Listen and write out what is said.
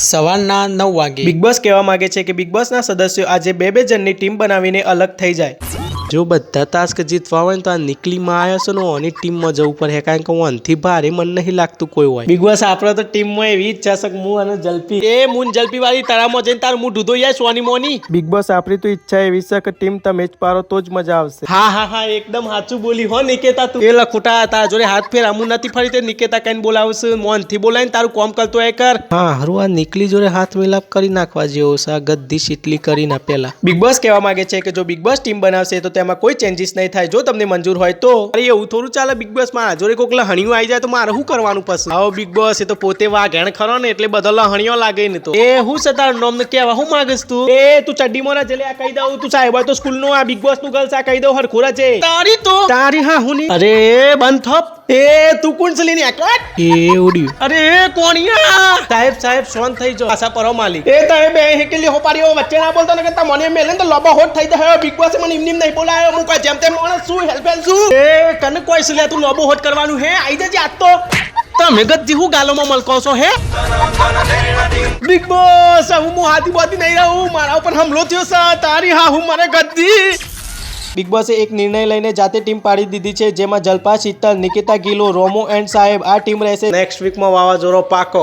સવારના નવ વાગે. બિગ બોસ કહેવા માંગે છે કે બિગ બોસના સદસ્યો આજે બે બે જણની ટીમ બનાવીને અલગ થઈ જાય. જો બધા ટાસ્ક જીતવા હોય ને તો આ નીકળીમાં આવ્યો છે ને ઓની ટીમમાં જવું પડે. કારણ કે હું આનથી ભારે મન નહીં લાગતું કોઈ હોય. બિગ બોસ આપણે તો ટીમમાં એવી ઈચ્છા છે કે હું અને જલ્પી. એ મુન જલ્પી વાળી તળાવમાં જઈને તારું મું ઢૂધો યાર સોની મોની. બિગ બોસ આપણી તો ઈચ્છા એવી છે કે ટીમ તમે જ પારો તો જ મજા આવશે. હા હા હા એકદમ સાચું બોલી હો નિકેતા તું. એ લખોટા હતા જોડે હાથ ફેર અમુ નથી ફરી તે નિકેતા કઈને બોલાવશે મોનથી બોલાવીને તારું કોમ કરતો એ કર. હા હારું આ નીકળી જોડે હાથ મિલાપ કરી નાખવા જેવો છે આ ગદ્દી શીટલી કરી ના પેલા. બિગ બોસ કહેવા માંગે છે કે જો બિગ બોસ ટીમ બનાવશે તો તેમાં કોઈ ચેન્જીસ નહીં થાય. જો તમને મંજૂર હોય તો. અરે એવું થોડું ચાલે બિગ બોસમાં. જોડે કોક લહણીઓ આવી જાય તો મારે શું કરવાનું પછી? આવો બિગ બોસ એ તો પોતે વાઘેણ ખરો ને એટલે બધા લહણીઓ લાગે ને તો. એ હું છે તારું નામ કેવા હું માંગસ તું? એ તું ચડ્ડી મોરા જલે આ કહી દઉં તું સાહેબ તો સ્કૂલનું આ બિગ બોસનું ગર્લ્સ આ કહી દઉં હરખુરા છે તારી તો? તારી હા હું અરે બંધ થપ. એ તું કોણ છે લેની? આકટ એ ઉડ્યું અરે કોણિયા સાહેબ સાહેબ શોન થઈ જો આશા પરો માલિક એ તમે બે હેકેલી હોપારીઓ વચ્ચે ના બોલતા ને કે મને મેલે તો લોબા હોટ થઈ જાય. બિગ બોસ મને ઇમનીમ નહીં બોલાયો. હું કોઈ જેમ તેમ મને શું હેલ્પ હેલ્પ શું એ કને કોઈ છે તું લોબો હોટ કરવાનું હે? આઈ જજે આજ તો. તમે ગદ્દી હું ગાલોમાં મલકો છો હે? બિગ બોસ હું હું હાથી બોતી નહીં રહું. મારા ઉપર હમલો થયો છે. તારી હા હું મારે ગદ્દી. બિગ બોસે એક નિર્ણય લઈને જાતે ટીમ પાડી દીધી છે, જેમાં જલપા શીતલ નિકિતા ગિલો, રોમો એન્ડ સાહેબ આ ટીમ રહેશે. નેક્સ્ટ વીકમાં વાવાઝોડો પાકો.